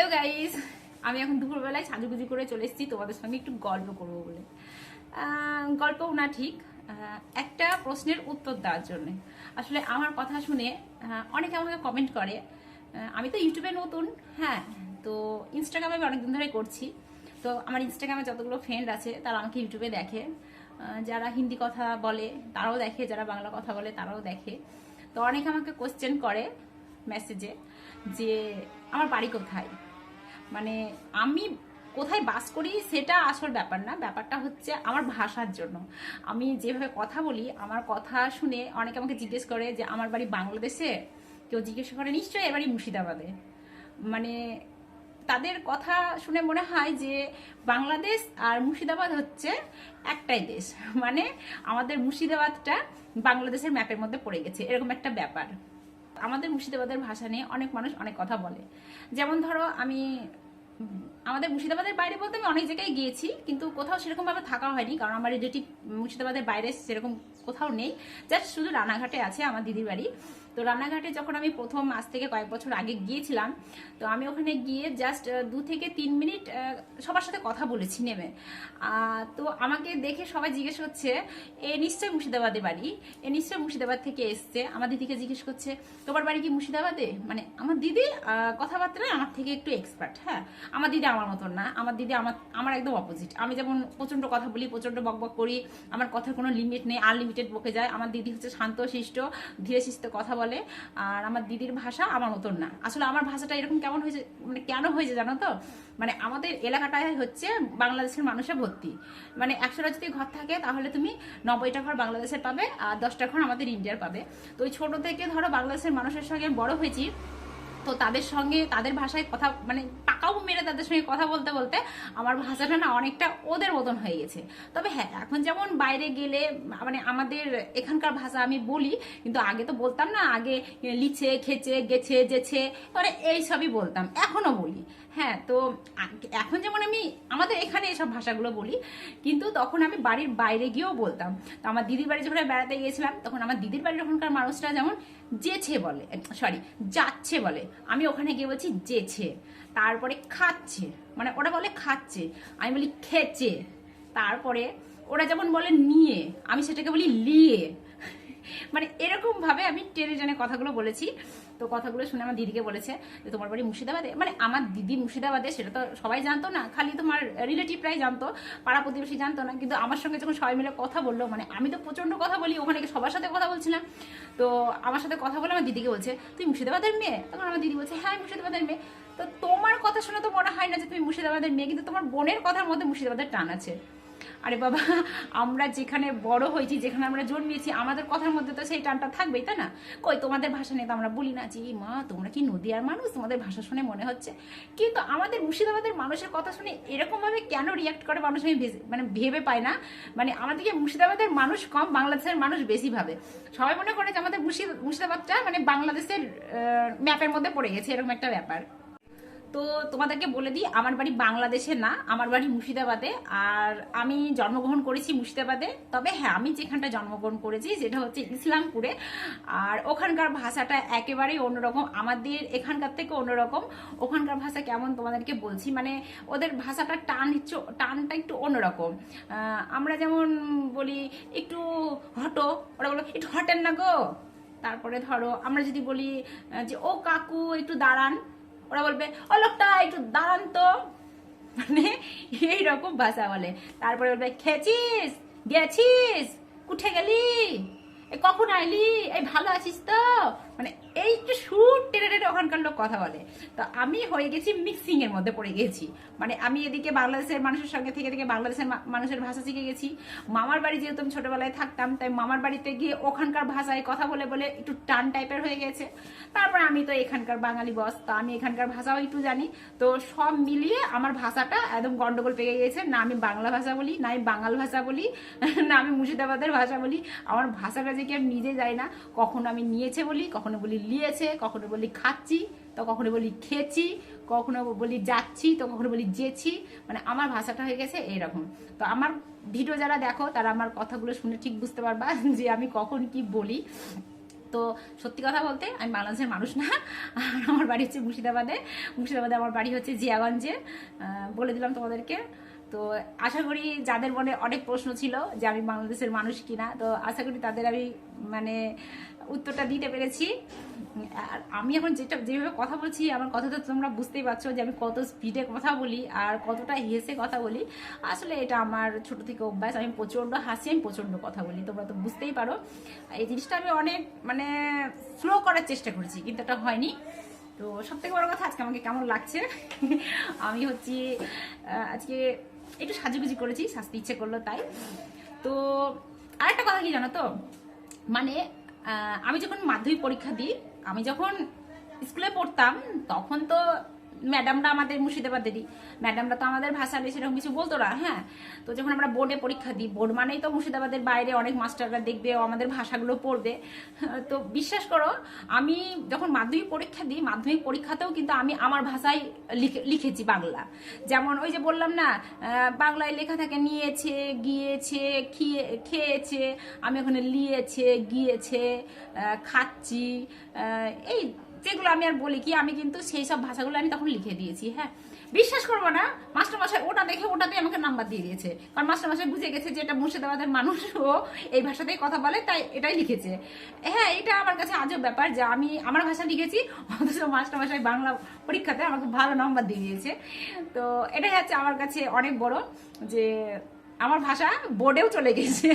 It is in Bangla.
হ্যালো গাইস আমি এখন দুপুরবেলায় সাজুগুজি করে চলে এসেছি। তোমাদের সঙ্গে একটু গল্প করব বলে। আহ, গল্পও না ঠিক একটা প্রশ্নের উত্তর দেওয়ার জন্যে। আসলে আমার কথা শুনে অনেকে আমাকে কমেন্ট করে আমি তো ইউটিউবে নতুন হ্যাঁ তো ইনস্টাগ্রামে আমি অনেকদিন ধরে করছি। তো আমার ইনস্টাগ্রামে যতগুলো ফ্রেন্ড আছে তারা আমাকে ইউটিউবে দেখে। যারা হিন্দি কথা বলে তারাও দেখে। যারা বাংলা কথা বলে তারাও দেখে। তো অনেকে আমাকে কোশ্চেন করে মেসেজে যে আমার বাড়ি কোথায়? মানে আমি কোথায় বাস করি সেটা আসল ব্যাপার না, ব্যাপারটা হচ্ছে আমার ভাষার জন্য। আমি যেভাবে কথা বলি, আমার কথা শুনে অনেকে আমাকে জিজ্ঞেস করে যে, আমার বাড়ি বাংলাদেশে? কেউ জিজ্ঞেস করে, নিশ্চয়ই বাড়ি মুর্শিদাবাদে। মানে তাদের কথা শুনে মনে হয় যে, বাংলাদেশ আর মুর্শিদাবাদ হচ্ছে একটাই দেশ। মানে আমাদের মুর্শিদাবাদটা বাংলাদেশের ম্যাপের মধ্যে পড়ে গেছে, এরকম একটা ব্যাপার। আমাদের মুর্শিদাবাদের ভাষা নিয়ে অনেক মানুষ অনেক কথা বলে। যেমন ধরো, আমি আমাদের মুর্শিদাবাদের বাইরে বলতে আমি অনেক জায়গায় গিয়েছি, কিন্তু কোথাও সেরকম ভাবে থাকা হয়নি, কারণ আমার রিলেটিভ মুর্শিদাবাদের বাইরে সেরকম কোথাও নেই। জাস্ট শুধু রানাঘাটে আছে আমার দিদির বাড়ি। তো রান্নাঘাটে যখন আমি প্রথম আজ থেকে কয়েক বছর আগে গিয়েছিলাম, তো আমি ওখানে গিয়ে জাস্ট দু থেকে তিন মিনিট সবার সাথে কথা বলেছি নেমে। তো আমাকে দেখে সবাই জিজ্ঞেস করছে, এ নিশ্চয়ই মুর্শিদাবাদে বাড়ি? এ নিশ্চয়ই মুর্শিদাবাদ থেকে এসছে। আমার দিদিকে জিজ্ঞেস করছে, তোমার বাড়ি কি মুর্শিদাবাদে? মানে আমার দিদি কথাবার্তায় আমার থেকে একটু এক্সপার্ট হ্যাঁ। আমার দিদি আমার মতন না। আমার দিদি আমার আমার একদম অপোজিট আমি যেমন প্রচণ্ড কথা বলি প্রচণ্ড বকবক করি, আমার কথার কোনো লিমিট নেই আনলিমিটেড বকে যায়। আমার দিদি হচ্ছে শান্ত, শিষ্ট ধীরে শিষ্ট কথা বলে। আর আমার দিদির ভাষা আমার মতন না। আসলে আমার ভাষাটা এরকম কেমন হয়েছে মানে কেন হয়েছে জানো তো? মানে আমাদের এলাকাটায় হচ্ছে বাংলাদেশের মানুষে ভর্তি। মানে একশোটা যদি ঘর থাকে, তাহলে তুমি নব্বইটা ঘর বাংলাদেশের পাবে, আর দশটা ঘর আমাদের ইন্ডিয়ার পাবে। তো ওই ছোটো থেকে ধরো বাংলাদেশের মানুষের সঙ্গে বড় হয়েছি, তো তাদের সঙ্গে তাদের ভাষায় কথা মানে পাকাও মেরে তাদের সঙ্গে কথা বলতে বলতে আমার ভাষাটা না অনেকটা ওদের মতন হয়ে গেছে। তবে হ্যাঁ এখন যেমন বাইরে গেলে মানে আমাদের এখানকার ভাষা আমি বলি, কিন্তু আগে তো বলতাম না, আগে লিচে, খেচে, গেছে যেছে মানে এইসবই বলতাম এখনও বলি। হ্যাঁ তো এখন যেমন আমি আমাদের এখানে এসব ভাষাগুলো বলি, কিন্তু তখন আমি বাড়ির বাইরে গিয়েও বলতাম। তো আমার দিদির বাড়ি যখন বেড়াতে গিয়েছিলাম, তখন আমার দিদির বাড়ির ওখানকার মানুষরা যেমন যেছে বলে সরি যাচ্ছে বলে, আমি ওখানে গিয়ে বলছি যেছে তারপরে খাচ্ছে। মানে ওরা বলে খাচ্ছে। আমি বলি খেচে। তারপরে ওরা যেমন বলে নিয়ে। আমি সেটাকে বলি লিয়ে। মানে এরকম ভাবে আমি টেনে কথাগুলো বলেছি। তো কথাগুলো শুনে আমার দিদিকে বলেছে যে, তোমার বাড়ি মুর্শিদাবাদে? মানে আমার দিদি মুর্শিদাবাদে, সেটা তো সবাই জানতো না। খালি তোমার রিলেটিভরাই জানতো, পাড়া প্রতিবেশী জানতো না। কিন্তু আমার সঙ্গে যখন সবাই মিলে কথা বলল মানে আমি তো প্রচণ্ড কথা বলি, ওখানে সবার সাথে কথা বলছিলাম। তো আমার সাথে কথা বলে আমার দিদিকে বলছে, তুই মুর্শিদাবাদের মেয়ে? তখন আমার দিদি বলছে হ্যাঁ মুর্শিদাবাদের মেয়ে। তো তোমার কথা শুনে তো মনে হয় না যে, তুমি মুর্শিদাবাদের মেয়ে? কিন্তু তোমার বোনের কথার মধ্যে মুর্শিদাবাদের টান আছে। আরে বাবা, আমরা যেখানে বড় হয়েছি, যেখানে আমরা জন্মিয়েছি, আমাদের কথার মধ্যে তো সেই টানটা থাকবেই, তাই না? কই, তোমাদের ভাষা নিয়ে তো আমরা বলি না যে "এই মা, তোমরা কি নদীয়ার মানুষ? তোমাদের ভাষা শুনে মনে হচ্ছে। কিন্তু আমাদের মুর্শিদাবাদের মানুষের কথা শুনে এরকমভাবে কেন রিয়াক্ট করে মানুষ আমি মানে ভেবে পাই না? মানে আমাদেরকে মুর্শিদাবাদের মানুষ কম, বাংলাদেশের মানুষ বেশি ভাবে। সবাই মনে করে যে আমাদের মুর্শিদ মুর্শিদাবাদটা মানে বাংলাদেশের ম্যাপের মধ্যে পড়ে গেছে, এরকম একটা ব্যাপার। তো তোমাদেরকে বলে দিই, আমার বাড়ি বাংলাদেশে না, আমার বাড়ি মুর্শিদাবাদে। আর আমি জন্মগ্রহণ করেছি মুর্শিদাবাদে। তবে হ্যাঁ আমি যেখানটা জন্মগ্রহণ করেছি, যেটা হচ্ছে ইসলামপুরে। আর ওখানকার ভাষাটা একেবারেই অন্যরকম। আমাদের এখানকার থেকে অন্যরকম। ওখানকার ভাষা কেমন তোমাদেরকে বলছি মানে ওদের ভাষাটা টান টানটা একটু অন্যরকম। আমরা যেমন বলি, একটু হটো, ওরা বলো, একটু হটেন না গো? তারপরে ধরো, আমরা যদি বলি যে, ও কাকু, একটু দাঁড়ান। ওরা বলবে, ও লোকটা একটু দাঁড়ান তো মানে এইরকম ভাষা বলে। তারপরে বলবে, খেয়েছিস? গেছিস? উঠে গেলি? কখন আইলি? এই ভালো আছিস তো? মানে এই যে সুর টেনে টেনে ওখানকার লোক কথা বলে। তো আমি হয়ে গেছি মিক্সিং এর মধ্যে পড়ে গেছি। মানে আমি এদিকে বাংলাদেশের মানুষের সঙ্গে থেকে থেকে বাংলাদেশের মানুষের ভাষা শিখে গেছি। মামার বাড়ি যেহেতু আমি ছোটবেলায় থাকতাম, তাই মামার বাড়িতে গিয়ে ওখানকার ভাষায় কথা বলে বলে একটু টান টাইপের হয়ে গেছে। তারপর আমি তো এখানকার বাঙালি বস তো আমি এখানকার ভাষাও একটু জানি। তো সব মিলিয়ে আমার ভাষাটা একদম গন্ডগোল পেয়ে গেছে। না আমি বাংলা ভাষা বলি, না আমি বাঙাল ভাষা বলি, না আমি মুর্শিদাবাদের ভাষা বলি। আমার ভাষাটা যে কি আমি নিজে যাই না। কখনো আমি নিয়েছে বলি, কখনো বলি লিয়েছে, কখনো বলি খাচ্ছি, তো কখনো বলি খেয়েছি, কখনো বলি যাচ্ছি, তো কখনো বলি যেছি। মানে আমার ভাষাটা হয়ে গেছে এরকম তো আমার ভিডিও যারা দেখো, তারা আমার কথাগুলো শুনে ঠিক বুঝতে পারবা যে আমি কখন কি বলি। তো সত্যি কথা বলতে আমি বাংলাদেশের মানুষ না। আর আমার বাড়ি হচ্ছে মুর্শিদাবাদে। মুর্শিদাবাদে আমার বাড়ি হচ্ছে জিয়াগঞ্জে বলে দিলাম তোমাদেরকে। তো আশা করি যাদের মনে অনেক প্রশ্ন ছিল যে আমি বাংলাদেশের মানুষ কিনা, তো আশা করি তাদের আমি মানে উত্তরটা দিতে পেরেছি। আর আমি এখন যেটা, যেভাবে কথা বলছি, আমার কথা তো তোমরা বুঝতেই পারছ যে আমি কত স্পিডে কথা বলি আর কতটা হেসে কথা বলি। আসলে এটা আমার ছোট থেকে অভ্যাস, আমি প্রচণ্ড হাসি, আমি প্রচণ্ড কথা বলি, তোমরা তো বুঝতেই পারো। এই জিনিসটা আমি অনেক মানে স্লো করার চেষ্টা করেছি, কিন্তু এটা হয়নি। তো সব থেকে বড় কথা, আজকে আমাকে কেমন লাগছে? আমি হচ্ছি আজকে একটু সাজুগুজি করেছি, সাজতে ইচ্ছে করল তাই। তো আরেকটা কথা কি জানো তো? মানে আমি যখন মাধ্যমিক পরীক্ষা দিই, আমি যখন স্কুলে পড়তাম, তখন তো ম্যাডামরা আমাদের মুর্শিদাবাদেরই ম্যাডামরা তো আমাদের ভাষা বেশি সেরকম কিছু বলতো না হ্যাঁ? তো যখন আমরা বোর্ডে পরীক্ষা দিই, বোর্ড মানেই তো মুর্শিদাবাদের বাইরে অনেক মাস্টাররা দেখবে আমাদের ভাষাগুলো পড়বে। তো বিশ্বাস করো, আমি যখন মাধ্যমিক পরীক্ষা দিই, মাধ্যমিক পরীক্ষাতেও কিন্তু আমি আমার ভাষায় লিখে- লিখেছি বাংলা। যেমন ওই যে বললাম না বাংলায় লেখা থাকে, নিয়েছে, গিয়েছে, খেয়ে, খেয়েছে, আমি ওখানে লিয়েছে, গিয়েছে খাচ্ছি এই যেগুলো আমি আর বলি কি, আমি কিন্তু সেই সব ভাষাগুলো আমি তখন লিখে দিয়েছি হ্যাঁ। বিশ্বাস করব না, মাস্টারমশাই ওটা দেখে ওটাতে আমাকে নাম্বার দিয়ে দিয়েছে। কারণ মাস্টারমশাই বুঝে গেছে যে এটা মুর্শিদাবাদের মানুষ, ও এই ভাষাতেই কথা বলে, তাই এটাই লিখেছে। হ্যাঁ এটা আমার কাছে আজও ব্যাপার যে আমি আমার ভাষা লিখেছি, অথচ মাস্টারমশাই বাংলা পরীক্ষাতে আমাকে ভালো নাম্বার দিয়ে দিয়েছে। তো এটাই হচ্ছে আমার কাছে অনেক বড় যে আমার ভাষা বোর্ডেও চলে গেছে।